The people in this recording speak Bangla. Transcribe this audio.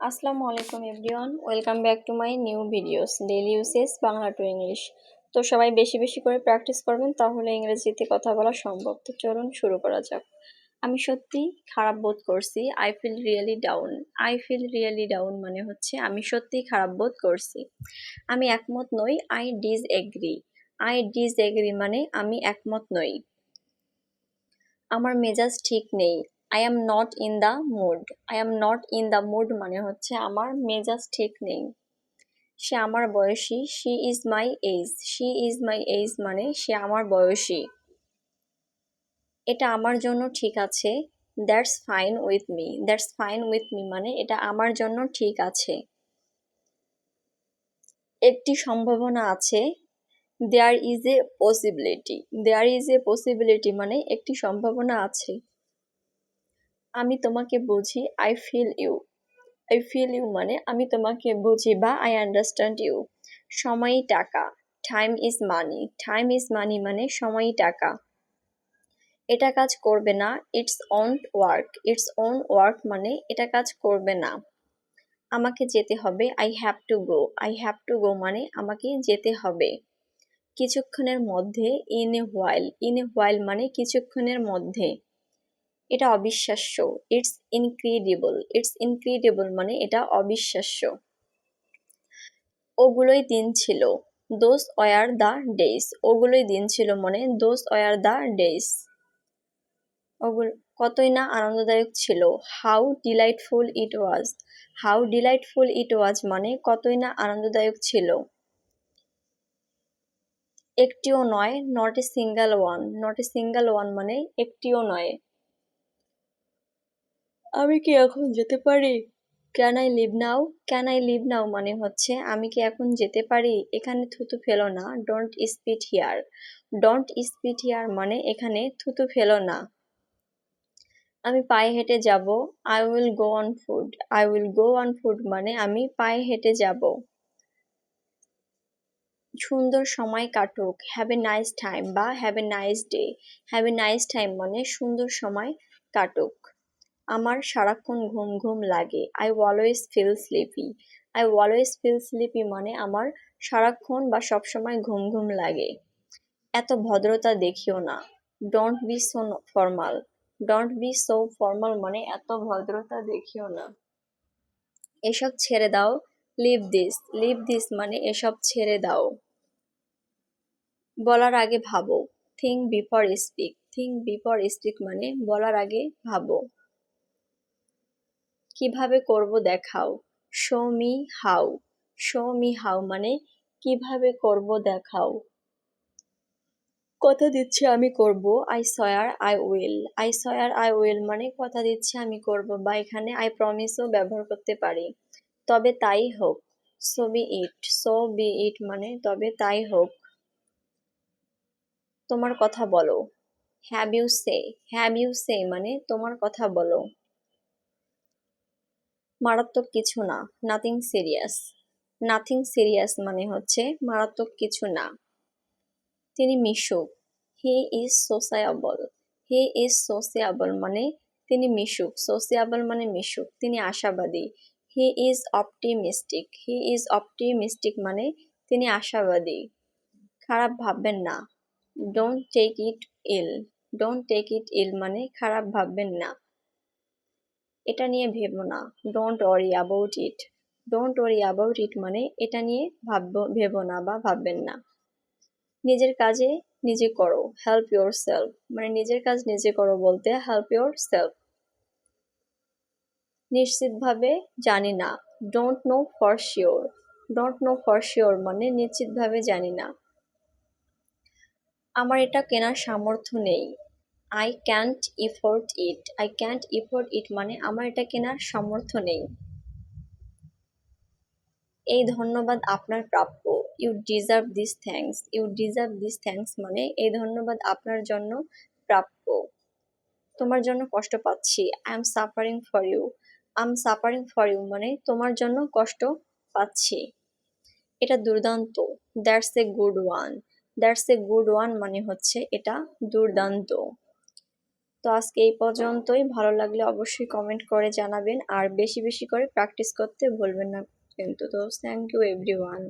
আসসালামু আলাইকুম everyone, welcome back to my new videos daily uses Bangla to English. তো সবাই বেশি বেশি করে প্র্যাকটিস করবেন, তাহলে ইংরেজিতে কথা বলা সম্ভব। তো চলুন শুরু করা যাক। আমি সত্যি খারাপ বোধ করছি I feel really down I feel really down মানে হচ্ছে আমি সত্যি খারাপ বোধ করছি। আমি একমত নই I disagree I disagree মানে আমি একমত নই। আমার মেজাজ ঠিক নেই। I am not in the mood I am not in the mood মানে হচ্ছে আমার মেজাজ ঠিক নেই। সে আমার বয়সী she is my age she is my age মানে সে আমার বয়সী। এটা আমার জন্য ঠিক আছে। That's fine with me that's fine with me মানে এটা আমার জন্য ঠিক আছে। একটি সম্ভাবনা আছে। There is a possibility there is a possibility মানে একটি সম্ভাবনা আছে। আমি তোমাকে বুঝি I feel you I feel you মানে আমি তোমাকে বুঝি বা আই আন্ডারস্ট্যান্ড ইউ সময়ই টাকা। Time is money time is money মানে সময়ই টাকা। এটা কাজ করবে না। It's on work it's on work মানে এটা কাজ করবে না। আমাকে যেতে হবে। I have to go I have to go মানে আমাকে যেতে হবে। কিছুক্ষণের মধ্যে in a while in a while মানে কিছুক্ষণের মধ্যে। এটা অবিশ্বাস্য। ইটস ইনক্রেডিবল ইটস ইনক্রেডিবল মানে এটা অবিশ্বাস্য। ওগুলোই দিন ছিল। দোস ওয়ার দ্য ডেইস ওগুলোই দিন ছিল মানে দোস ওয়ার দ্য ডেজ ওগুলো কতই না আনন্দদায়ক ছিল। How delightful it was how delightful it was মানে কতই না আনন্দদায়ক ছিল। একটিও নয় not a single one not a single one মানে একটিও নয়। আমি কি এখন যেতে পারি? Can I leave now can I leave now মানে হচ্ছে, আমি কি এখন যেতে পারি? এখানে থুতু ফেলো না। Don't spit here don't spit here মানে এখানে থুতু ফেলো না। আমি পায়ে হেঁটে যাব। I will go on food I will go on food মানে আমি পায়ে হেঁটে যাব। সুন্দর সময় কাটুক। হ্যাভ এ নাইস টাইম বা have a nice day have a nice time মানে সুন্দর সময় কাটুক। আমার সারাক্ষণ ঘুম ঘুম লাগে। I always feel sleepy I always feel sleepy মানে আমার সারাক্ষণ বা সবসময় ঘুম ঘুম লাগে। এত ভদ্রতা দেখিও না। Don't be so formal don't be so formal মানে এত ভদ্রতা দেখিও না। এসব ছেড়ে দাও। লিভ দিস লিভ দিস মানে এসব ছেড়ে দাও। বলার আগে ভাবো। Think before speak think before speak মানে বলার আগে ভাবো। কীভাবে করব দেখাও। Show me how show me how মানে কীভাবে করব দেখাও। কথা দিচ্ছি আমি করব I swear I will I swear I will মানে কথা দিচ্ছি আমি করব বা এখানে আই প্রমিসও ব্যবহার করতে পারি। তবে তাই হোক so be it so be it মানে তবে তাই হোক। তোমার কথা বলো। Have you say have you say মানে তোমার কথা বলো। মারাত্মক কিছু না নাথিং সিরিয়াস নাথিং সিরিয়াস মানে হচ্ছে মারাত্মক কিছু না। তিনি মিশুক। হি ইজ সোসায়াবল হি ইজ সোসিয়াবল মানে তিনি মিশুক। সোসিয়াবল মানে মিশুক। তিনি আশাবাদী। He is optimistic he is optimistic মানে তিনি আশাবাদী। খারাপ ভাববেন না। Don't take it ill don't take it ill মানে খারাপ ভাববেন না। এটা নিয়ে ভেবো না। Don't worry about it don't worry about it মানে এটা নিয়ে ভাববো, ভেবো না বা ভাববেন না। নিজের কাজে নিজে করো হেল্প ইউর সেলফ মানে নিজের কাজ নিজে করো বলতে হেল্প ইউর সেলফ নিশ্চিতভাবে জানি না। Don't know for sure don't know for sure মানে নিশ্চিতভাবে জানি না। আমার এটা কেনার সামর্থ্য নেই। I can't afford it I can't afford it মানে আমার এটা কেনার সামর্থ্য নেই। এই ধন্যবাদ আপনার প্রাপ্য। You deserve this thanks you deserve this thanks মানে এই ধন্যবাদ আপনার জন্য প্রাপ্য। তোমার জন্য কষ্ট পাচ্ছি। I am suffering for you I am suffering for you মানে তোমার জন্য কষ্ট পাচ্ছি। এটা দুর্দান্ত। That's a good one that's a good one মানে হচ্ছে এটা দুর্দান্ত। তো আজকে এই পর্যন্তই। ভালো লাগলে অবশ্যই কমেন্ট করে জানাবেন। আর বেশি বেশি করে প্র্যাকটিস করতে ভুলবেন না কিন্তু। তো থ্যাংক ইউ এভরিওয়ান